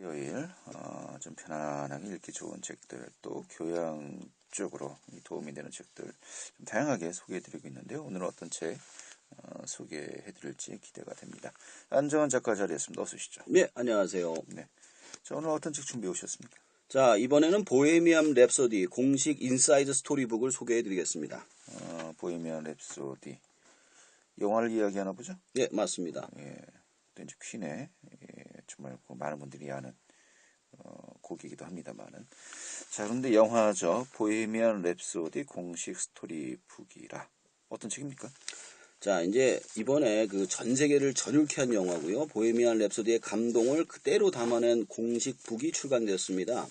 일요일 어, 좀 편안하게 읽기 좋은 책들 또 교양 쪽으로 도움이 되는 책들 좀 다양하게 소개해드리고 있는데요. 오늘은 어떤 책 어, 소개해드릴지 기대가 됩니다. 안정환 작가 자리했습니다. 어서 오시죠. 네, 안녕하세요. 네. 자, 오늘 어떤 책 준비해 오셨습니까? 자, 이번에는 보헤미안 랩소디 공식 인사이드 스토리북을 소개해 드리겠습니다. 어, 보헤미안 랩소디 영화를 이야기하나 보죠? 네, 맞습니다. 예, 또 이제 퀸의 예, 정말 그 많은 분들이 아는 어, 곡이기도 합니다만은 자 그런데 영화죠 보헤미안 랩소디 공식 스토리북이라 어떤 책입니까? 자, 이제 이번에 그 전 세계를 전율케 한 영화고요. 보헤미안 랩소디의 감동을 그대로 담아낸 공식 북이 출간되었습니다.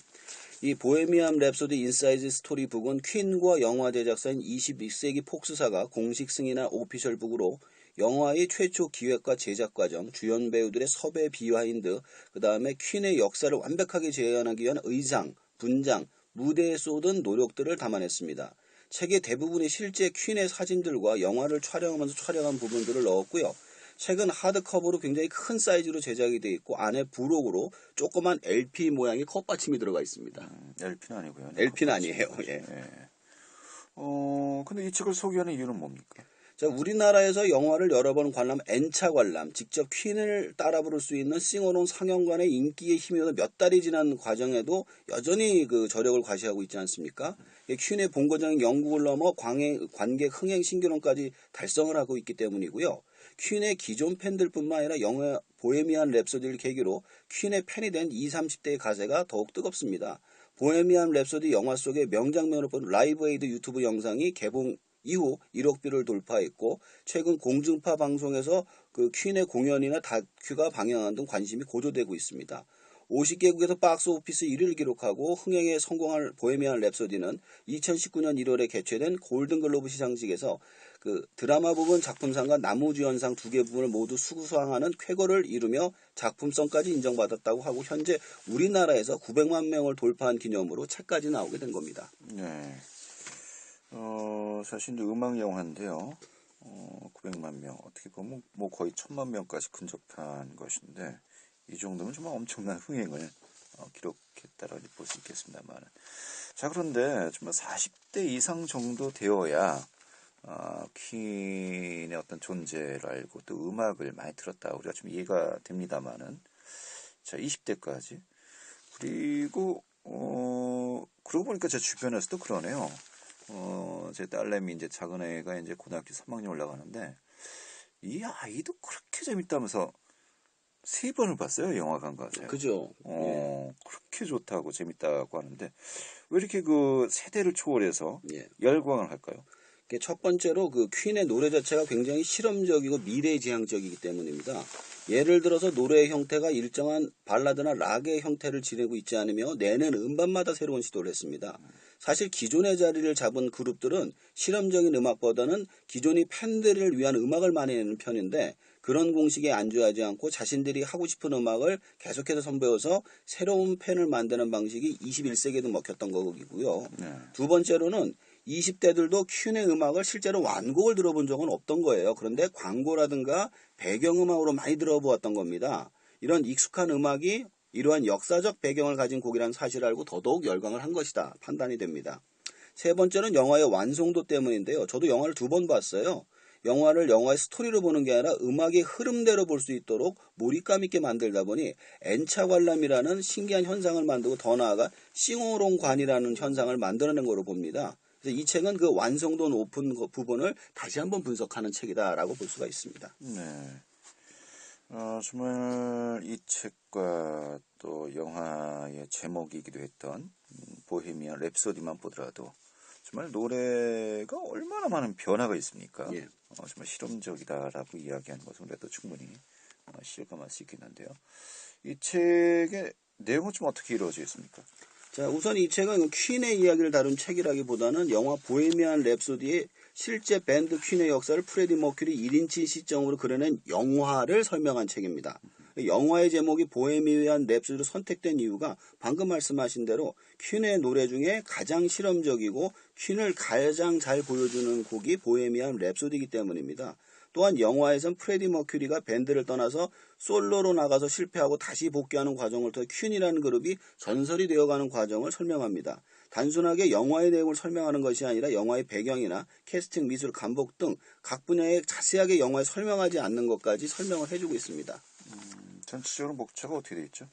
이 보헤미안 랩소디 인사이드 스토리북은 퀸과 영화 제작사인 21세기 폭스사가 공식 승인한 오피셜 북으로 영화의 최초 기획과 제작 과정, 주연 배우들의 섭외 비하인드, 그 다음에 퀸의 역사를 완벽하게 재현하기 위한 의상, 분장, 무대에 쏟은 노력들을 담아냈습니다. 책의 대부분이 실제 퀸의 사진들과 영화를 촬영하면서 촬영한 부분들을 넣었고요. 책은 하드커버로 굉장히 큰 사이즈로 제작이 되어 있고 안에 부록으로 조그만 LP 모양의 컵 받침이 들어가 있습니다. 음, LP는 아니고요. LP는 아니에요. 예. 예. 어 근데 이 책을 소개하는 이유는 뭡니까? 자, 우리나라에서 영화를 여러 번 관람, N차 관람, 직접 퀸을 따라 부를 수 있는 싱어롱 상영관의 인기에 힘입어 몇 달이 지난 과정에도 여전히 그 저력을 과시하고 있지 않습니까? 퀸의 본고장인 영국을 넘어 광해, 관객 흥행 신기록까지 달성을 하고 있기 때문이고요. 퀸의 기존 팬들뿐만 아니라 영화 보헤미안 랩소디를 계기로 퀸의 팬이 된 20, 30대의 가세가 더욱 뜨겁습니다. 보헤미안 랩소디 영화 속의 명장면을 본 라이브 에이드 유튜브 영상이 개봉 이후 1억 뷰를 돌파했고 최근 공중파 방송에서 그 퀸의 공연이나 다큐가 방영하는 등 관심이 고조되고 있습니다. 50개국에서 박스 오피스 1위를 기록하고 흥행에 성공한 보헤미안 랩소디는 2019년 1월에 개최된 골든글로브 시상식에서 그 드라마 부분 작품상과 나무주연상 두 개 부분을 모두 수상하는 쾌거를 이루며 작품성까지 인정받았다고 하고 현재 우리나라에서 900만 명을 돌파한 기념으로 책까지 나오게 된 겁니다. 네. 어, 사실 이제 음악 영화인데요. 어, 900만 명. 어떻게 보면 뭐 거의 1000만 명까지 근접한 것인데, 이 정도면 정말 엄청난 흥행을 어, 기록했다라고 볼 수 있겠습니다만. 자, 그런데 정말 40대 이상 정도 되어야, 어, 퀸의 어떤 존재를 알고 또 음악을 많이 들었다. 우리가 좀 이해가 됩니다만은. 자, 20대까지. 그리고, 어, 그러고 보니까 제 주변에서도 그러네요. 어, 제 딸내미 이제 작은 애가 이제 고등학교 3학년 올라가는데 이 아이도 그렇게 재밌다면서 세 번을 봤어요 영화관 가서. 그죠? 어, 그렇게 좋다고 재밌다고 하는데 왜 이렇게 그 세대를 초월해서 예. 열광을 할까요? 첫 번째로 그 퀸의 노래 자체가 굉장히 실험적이고 미래지향적이기 때문입니다. 예를 들어서 노래의 형태가 일정한 발라드나 락의 형태를 지내고 있지 않으며 내는 음반마다 새로운 시도를 했습니다. 사실 기존의 자리를 잡은 그룹들은 실험적인 음악보다는 기존이 팬들을 위한 음악을 많이 내는 편인데 그런 공식에 안주하지 않고 자신들이 하고 싶은 음악을 계속해서 선보여서 새로운 팬을 만드는 방식이 21세기에도 먹혔던 거고요. 네. 두 번째로는 20대들도 퀸의 음악을 실제로 완곡을 들어본 적은 없던 거예요. 그런데 광고라든가 배경음악으로 많이 들어보았던 겁니다. 이런 익숙한 음악이 이러한 역사적 배경을 가진 곡이라는 사실을 알고 더더욱 열광을 한 것이다 판단이 됩니다. 세 번째는 영화의 완성도 때문인데요. 저도 영화를 두 번 봤어요. 영화를 영화의 스토리로 보는 게 아니라 음악의 흐름대로 볼 수 있도록 몰입감 있게 만들다 보니 N차 관람이라는 신기한 현상을 만들고 더 나아가 싱어롱관이라는 현상을 만들어낸 거로 봅니다. 그래서 이 책은 그 완성도 높은 그 부분을 다시 한번 분석하는 책이다라고 볼 수가 있습니다. 네. 어, 정말 이 책과 또 영화의 제목이기도 했던 음, 보헤미안 랩소디만 보더라도 정말 노래가 얼마나 많은 변화가 있습니까? 예. 어, 정말 실험적이다라고 이야기하는 것은 우리가 또 충분히 어, 실감할 수 있겠는데요. 이 책의 내용은 좀 어떻게 이루어져 있습니까? 자, 우선 이 책은 퀸의 이야기를 다룬 책이라기보다는 영화 보헤미안 랩소디의 실제 밴드 퀸의 역사를 프레디 머큐리 1인칭 시점으로 그려낸 영화를 설명한 책입니다. 영화의 제목이 보헤미안 랩소디로 선택된 이유가 방금 말씀하신 대로 퀸의 노래 중에 가장 실험적이고 퀸을 가장 잘 보여주는 곡이 보헤미안 랩소디이기 때문입니다. 또한 영화에선 프레디 머큐리가 밴드를 떠나서 솔로로 나가서 실패하고 다시 복귀하는 과정을 통해 퀸이라는 그룹이 전설이 되어가는 과정을 설명합니다. 단순하게 영화의 내용을 설명하는 것이 아니라 영화의 배경이나 캐스팅, 미술, 감독 등 각 분야에 자세하게 영화에 설명하지 않는 것까지 설명을 해주고 있습니다. 전체적으로 목차가 어떻게 돼 있죠?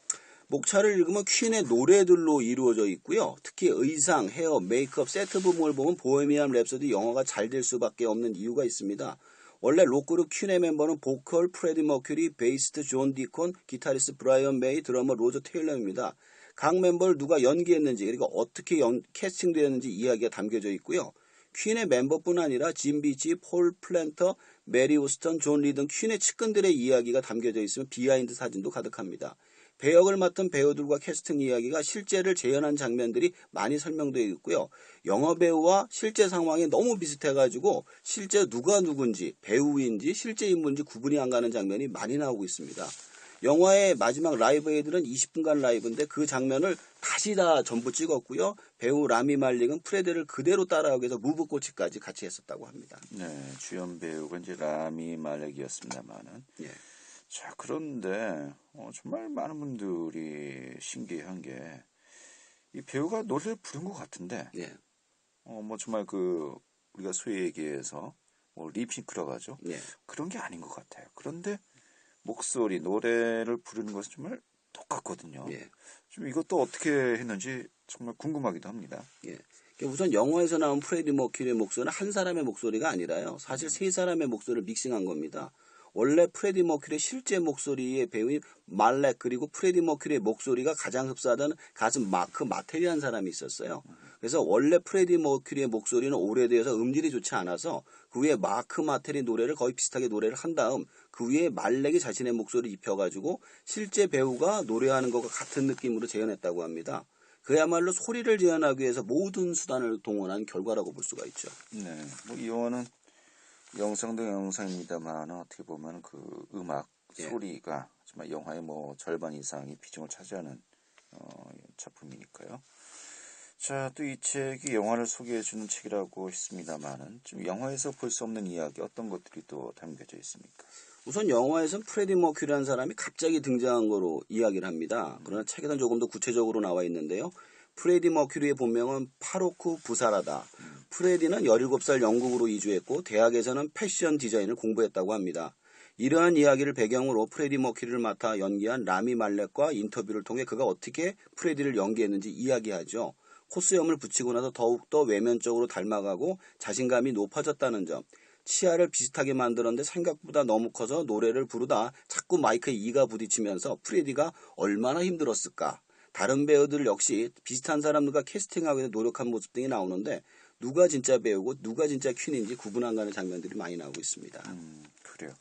목차를 읽으면 퀸의 노래들로 이루어져 있고요. 특히 의상, 헤어, 메이크업, 세트 부분을 보면 보헤미안 랩소디 영화가 잘 될 수밖에 없는 이유가 있습니다. 원래 록그룹 퀸의 멤버는 보컬 프레디 머큐리, 베이스트 존 디콘, 기타리스트 브라이언 메이, 드러머 로저 테일러입니다. 각 멤버를 누가 연기했는지 그리고 어떻게 연- 캐스팅되었는지 이야기가 담겨져 있고요. 퀸의 멤버뿐 아니라 짐 비치, 폴 플랜터, 메리 오스턴, 존리등 퀸의 측근들의 이야기가 담겨져 있으며 비하인드 사진도 가득합니다. 배역을 맡은 배우들과 캐스팅 이야기가 실제를 재현한 장면들이 많이 설명되어 있고요. 영화 배우와 실제 상황이 너무 비슷해가지고 실제 누가 누군지 배우인지 실제 인물인지 구분이 안 가는 장면이 많이 나오고 있습니다. 영화의 마지막 라이브 에이드는 20분간 라이브인데 그 장면을 다시 다 전부 찍었고요. 배우 라미 말릭은 프레드를 그대로 따라하기 위해서 무브 꼬치까지 같이 했었다고 합니다. 네, 주연 배우가 이제 라미 말렉이었습니다만은. 예. 자, 그런데 어, 정말 많은 분들이 신기한 게 이 배우가 노래를 부른 것 같은데, 예. 어, 뭐 정말 그 우리가 소위 얘기해서 뭐 리핑크라고 하죠. 예. 그런 게 아닌 것 같아요. 그런데 목소리, 노래를 부르는 것은 정말 똑같거든요. 예. 좀 이것도 어떻게 했는지 정말 궁금하기도 합니다. 예. 우선 영화에서 나온 프레디 머큐리의 목소리는 한 사람의 목소리가 아니라요. 사실 세 사람의 목소리를 믹싱한 겁니다. 원래 프레디 머큐리의 실제 목소리의 배우인 말렉 그리고 프레디 머큐리의 목소리가 가장 흡사하던 가수 마크 마테리한 사람이 있었어요. 그래서 원래 프레디 머큐리의 목소리는 오래되어서 음질이 좋지 않아서 그 위에 마크 마테리 노래를 거의 비슷하게 노래를 한 다음 그 위에 말렉이 자신의 목소리를 입혀가지고 실제 배우가 노래하는 것과 같은 느낌으로 재현했다고 합니다. 그야말로 소리를 재현하기 위해서 모든 수단을 동원한 결과라고 볼 수가 있죠. 네, 뭐 이거는 영상도 영상입니다만 어떻게 보면 그 음악 예. 소리가 정말 영화의 뭐 절반 이상이 비중을 차지하는 어, 작품이니까요. 자, 또 이 책이 영화를 소개해주는 책이라고 했습니다만은 좀 영화에서 볼 수 없는 이야기 어떤 것들이 또 담겨져 있습니까? 우선 영화에선 프레디 머큐리라는 사람이 갑자기 등장한 거로 이야기를 합니다. 그러나 책에는 조금 더 구체적으로 나와 있는데요. 프레디 머큐리의 본명은 파로크 부사라다. 프레디는 17살 영국으로 이주했고 대학에서는 패션 디자인을 공부했다고 합니다. 이러한 이야기를 배경으로 프레디 머큐리를 맡아 연기한 라미 말렉과 인터뷰를 통해 그가 어떻게 프레디를 연기했는지 이야기하죠. 코스염을 붙이고 나서 더욱더 외면적으로 닮아가고 자신감이 높아졌다는 점, 치아를 비슷하게 만들었는데 생각보다 너무 커서 노래를 부르다 자꾸 마이크에 이가 부딪히면서 프레디가 얼마나 힘들었을까. 다른 배우들 역시 비슷한 사람들과 캐스팅하기 위해 노력한 모습 등이 나오는데 누가 진짜 배우고 누가 진짜 퀸인지 구분 안 가는 장면들이 많이 나오고 있습니다. 음, 그래요.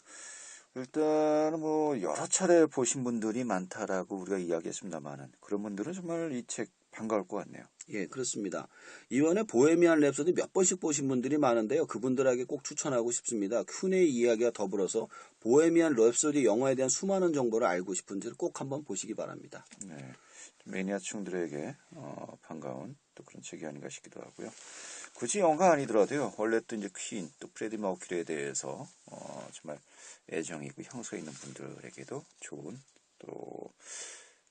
일단은 뭐 여러 차례 보신 분들이 많다라고 우리가 이야기했습니다만은 그런 분들은 정말 이 책 반가울 것 같네요. 예, 그렇습니다. 이번에 보헤미안 랩소디 몇 번씩 보신 분들이 많은데요. 그분들에게 꼭 추천하고 싶습니다. 퀸의 이야기와 더불어서 보헤미안 랩소디 영화에 대한 수많은 정보를 알고 싶은지를 꼭 한번 보시기 바랍니다. 네, 매니아층들에게 어, 반가운 또 그런 책이 아닌가 싶기도 하고요. 굳이 영화 아니더라도요. 원래 또 이제 퀸, 또 프레디 머큐리에 대해서 어, 정말 애정이고 향수 있는 분들에게도 좋은 또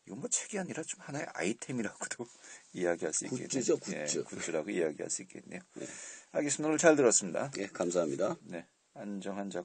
이건 뭐 책이 아니라 좀 하나의 아이템이라고도 이야기할 수 있겠네요. 굿즈죠, 굿즈. 예, 굿즈라고 이야기할 수 있겠네요. 알겠습니다. 오늘 잘 들었습니다. 예, 감사합니다. 네, 안정한 작.